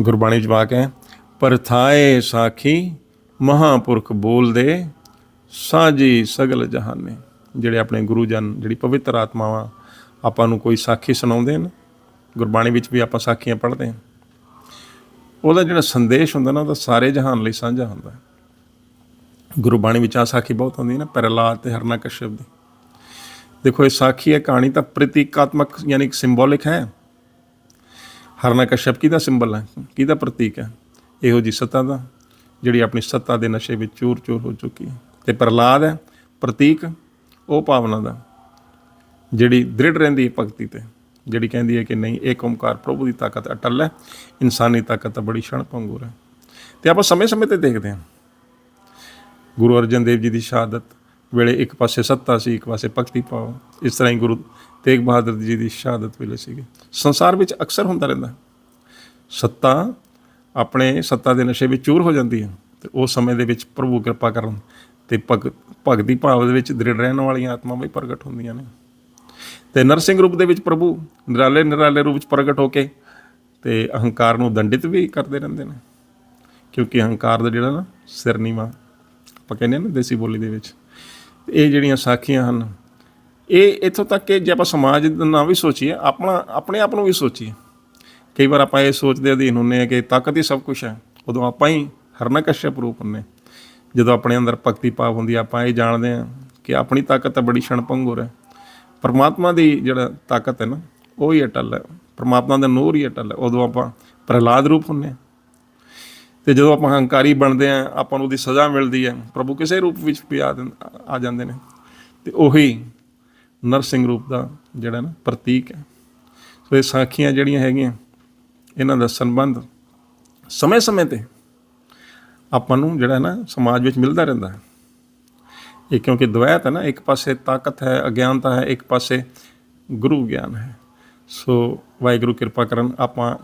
ਗੁਰਬਾਣੀ ਚ ਵਾਕ ਹੈ ਪਰਥਾਏ ਸਾਖੀ ਮਹਾਪੁਰਖ ਬੋਲਦੇ ਸਾਜੀ ਸਗਲ ਜਹਾਨੇ। ਜਿਹੜੇ ਆਪਣੇ ਗੁਰੂ ਜਨ, ਜਿਹੜੀ ਪਵਿੱਤਰ ਆਤਮਾਵਾਂ ਆਪਾਂ ਨੂੰ ਕੋਈ ਸਾਖੀ ਸੁਣਾਉਂਦੇ ਨੇ ਗੁਰਬਾਣੀ ਵਿੱਚ ਵੀ ਆਪਾਂ ਸਾਖੀਆਂ ਪੜ੍ਹਦੇ ਹਾਂ। ਉਹਦਾ ਜਿਹੜਾ ਸੰਦੇਸ਼ ਹੁੰਦਾ ਨਾ, ਉਹਦਾ ਸਾਰੇ ਜਹਾਨ ਲਈ ਸਾਂਝਾ ਹੁੰਦਾ ਗੁਰਬਾਣੀ ਵਿੱਚ ਆ ਸਾਖੀ ਬਹੁਤ ਹੁੰਦੀ ਹੈ ਨਾ ਪ੍ਰਹਿਲਾਦ ਤੇ ਹਰਨਾ ਕਸ਼ਯਪ ਦੀ। ਦੇਖੋ, ਇਹ ਸਾਖੀ ਹੈ, ਕਹਾਣੀ ਤਾਂ ਪ੍ਰਤੀਕਾਤਮਕ, ਯਾਨੀ ਕਿ ਸਿੰਬੋਲਿਕ ਹੈ। ਹਰਨਾ ਕਸ਼ਪ ਕਿਹਦਾ ਸਿੰਬਲ ਹੈ? ਕਿਹਦਾ ਪ੍ਰਤੀਕ ਹੈ? ਇਹੋ ਜੀ ਸੱਤਾ ਦਾ, ਜਿਹੜੀ ਆਪਣੀ ਸੱਤਾ ਦੇ ਨਸ਼ੇ ਵਿੱਚ ਚੂਰ-ਚੂਰ ਹੋ ਚੁੱਕੀ ਹੈ। ਤੇ ਪ੍ਰਹਿਲਾਦ ਹੈ, ਪ੍ਰਤੀਕ, ਉਹ ਭਾਵਨਾ ਦਾ, ਜਿਹੜੀ ਦ੍ਰਿੜ ਰਹਿੰਦੀ ਹੈ ਭਗਤੀ ਤੇ, ਜਿਹੜੀ ਕਹਿੰਦੀ ਹੈ ਕਿ ਨਹੀਂ ਇਹ ਓਮਕਾਰ ਪ੍ਰਭੂ ਦੀ ਤਾਕਤ ਅਟਲ ਹੈ, ਇਨਸਾਨੀ ਤਾਕਤ ਤਾਂ ਬੜੀ ਛਣ ਭੰਗੂਰ ਹੈ। ਤੇ ਆਪਾਂ ਸਮੇਂ-ਸਮੇਂ ਤੇ ਦੇਖਦੇ ਹਾਂ। ਗੁਰੂ ਅਰਜਨ ਦੇਵ ਜੀ ਦੀ ਸ਼ਹਾਦਤ ਵੇਲੇ ਇੱਕ ਪਾਸੇ ਸੱਤਾ ਸੀ, ਇੱਕ ਪਾਸੇ ਭਗਤੀ ਭਾਵ। ਇਸ ਤਰ੍ਹਾਂ ਹੀ ਗੁਰੂ ਤੇਗ ਬਹਾਦਰ ਜੀ ਦੀ ਸ਼ਹਾਦਤ ਵੇਲੇ ਸੀਗੇ। ਸੰਸਾਰ ਵਿੱਚ ਅਕਸਰ ਹੁੰਦਾ ਰਹਿੰਦਾ ਸੱਤਾ ਆਪਣੇ ਸੱਤਾ ਦੇ ਨਸ਼ੇ ਵਿੱਚ ਚੂਰ ਹੋ ਜਾਂਦੀ ਹੈ ਤੇ ਉਸ ਸਮੇਂ ਦੇ ਵਿੱਚ ਪ੍ਰਭੂ ਕਿਰਪਾ ਕਰਨ ਤੇ ਭਗ, ਭਗਤੀ ਭਾਵ ਦੇ ਵਿੱਚ ਦ੍ਰਿੜ ਰਹਿਣ ਵਾਲੀਆਂ ਆਤਮਾਵਾਂ ਵੀ ਪ੍ਰਗਟ ਹੁੰਦੀਆਂ ਨੇ। ਤੇ ਨਰਸਿੰਘ ਰੂਪ ਦੇ ਵਿੱਚ ਪ੍ਰਭੂ ਨਿਰਾਲੇ ਨਿਰਾਲੇ ਰੂਪ ਵਿੱਚ ਪ੍ਰਗਟ ਹੋ ਕੇ ਤੇ ਅਹੰਕਾਰ ਨੂੰ ਦੰਡਿਤ ਵੀ ਕਰਦੇ ਰਹਿੰਦੇ ਨੇ। ਕਿਉਂਕਿ ਅਹੰਕਾਰ ਦਾ ਜਿਹੜਾ ਨਾ ਸਿਰ ਨੀਵਾ, ਆਪਾਂ ਕਹਿੰਦੇ ਹਾਂ ਨਾ ਦੇਸੀ ਬੋਲੀ ਦੇ ਵਿੱਚ। ਇਹ ਜਿਹੜੀਆਂ ਸਾਖੀਆਂ ਹਨ ਇਹ ਇੱਥੋਂ ਤੱਕ ਕਿ ਜੇ ਆਪਾਂ ਸਮਾਜ ਨਾ ਵੀ ਸੋਚੀਏ ਆਪਣਾ ਆਪਣੇ ਆਪ ਨੂੰ ਵੀ ਸੋਚੀਏ ਕਈ ਵਾਰ ਆਪਾਂ ਇਹ ਸੋਚਦੇ ਅਧੀਨ ਹੁੰਨੇ ਆ ਕਿ ਤਾਕਤ ਹੀ ਸਭ ਕੁਝ ਹੈ ਉਦੋਂ ਆਪਾਂ ਹੀ ਹਰਨਾ ਕਸ਼ਯਪ ਰੂਪ ਹੁੰਨੇ ਜਦੋਂ ਆਪਣੇ ਅੰਦਰ ਭਗਤੀ ਭਾਵ ਹੁੰਦੀ ਆ, ਆਪਾਂ ਇਹ ਜਾਣਦੇ ਆ ਕਿ ਆਪਣੀ ਤਾਕਤ ਤਾਂ ਬੜੀ ਛਣਪੰਗੁਰ ਹੈ। ਪਰਮਾਤਮਾ ਦੀ ਜਿਹੜਾ ਤਾਕਤ ਹੈ ਨਾ ਉਹ ਹੀ ਅਟਲ ਹੈ ਪਰਮਾਤਮਾ ਦਾ ਨੂਰ ਹੀ ਅਟਲ ਹੈ ਉਦੋਂ ਆਪਾਂ ਪ੍ਰਹਲਾਦ ਰੂਪ ਹੁੰਨੇ ਆ ਤੇ ਜਦੋਂ ਆਪਾਂ ਹੰਕਾਰੀ ਬਣਦੇ ਆ, ਆਪਾਂ ਨੂੰ ਉਹਦੀ ਸਜ਼ਾ ਮਿਲਦੀ ਹੈ ਪ੍ਰਭੂ ਕਿਸੇ ਰੂਪ ਵਿੱਚ ਵੀ ਆ ਜਾਂਦੇ ਨੇ। ਤੇ ਉਹੀ ਨਰਸਿੰਘ ਰੂਪ ਦਾ ਜਿਹੜਾ ਨਾ ਪ੍ਰਤੀਕ ਹੈ। ਸੋ ਇਹ ਸਾਖੀਆਂ ਜਿਹੜੀਆਂ ਹੈਗੀਆਂ, ਇਹਨਾਂ ਦਾ ਸੰਬੰਧ ਸਮੇਂ-ਸਮੇਂ ਤੇ ਆਪਾਂ ਨੂੰ ਜਿਹੜਾ ਨਾ ਸਮਾਜ ਵਿੱਚ ਮਿਲਦਾ ਰਹਿੰਦਾ ਹੈ। ਇਹ ਕਿਉਂਕਿ ਦਵੈਤ ਹੈ ਨਾ, ਇੱਕ ਪਾਸੇ ਤਾਕਤ ਹੈ, ਅਗਿਆਨਤਾ ਹੈ, ਇੱਕ ਪਾਸੇ ਗੁਰੂ ਗਿਆਨ ਹੈ। ਸੋ ਵਾਹਿਗੁਰੂ ਕਿਰਪਾ ਕਰਨ ਆਪਾਂ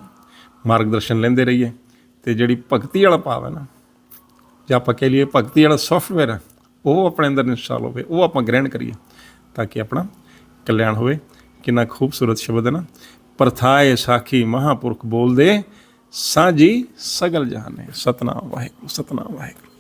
ਮਾਰਗਦਰਸ਼ਨ ਲੈਂਦੇ ਰਹੀਏ। ਤੇ ਜਿਹੜੀ ਭਗਤੀ ਵਾਲਾ ਭਾਵ ਹੈ ਨਾ, ਜਾਂ ਆਪਾਂ ਕਹਿ ਲਈਏ ਭਗਤੀ ਵਾਲਾ ਸੌਫਟਵੇਅਰ ਹੈ, ਉਹ ਆਪਣੇ ਅੰਦਰ ਇੰਸਟਾਲ ਹੋਵੇ, ਉਹ ਆਪਾਂ ਗ੍ਰਹਿਣ ਕਰੀਏ ਤਾਂ ਕਿ ਆਪਣਾ ਕਲਿਆਣ ਹੋਵੇ। ਕਿੰਨਾ ਖੂਬਸੂਰਤ ਸ਼ਬਦ ਹੈ ਨਾ, ਪ੍ਰਥਾਏ ਸਾਖੀ ਮਹਾਪੁਰਖ ਬੋਲਦੇ, ਸਾਂਝੀ ਸਗਲ ਜਹਾਨੇ, ਸਤਨਾਮ ਵਾਹਿਗੁਰੂ ਸਤਨਾਮ ਵਾਹਿਗੁਰੂ।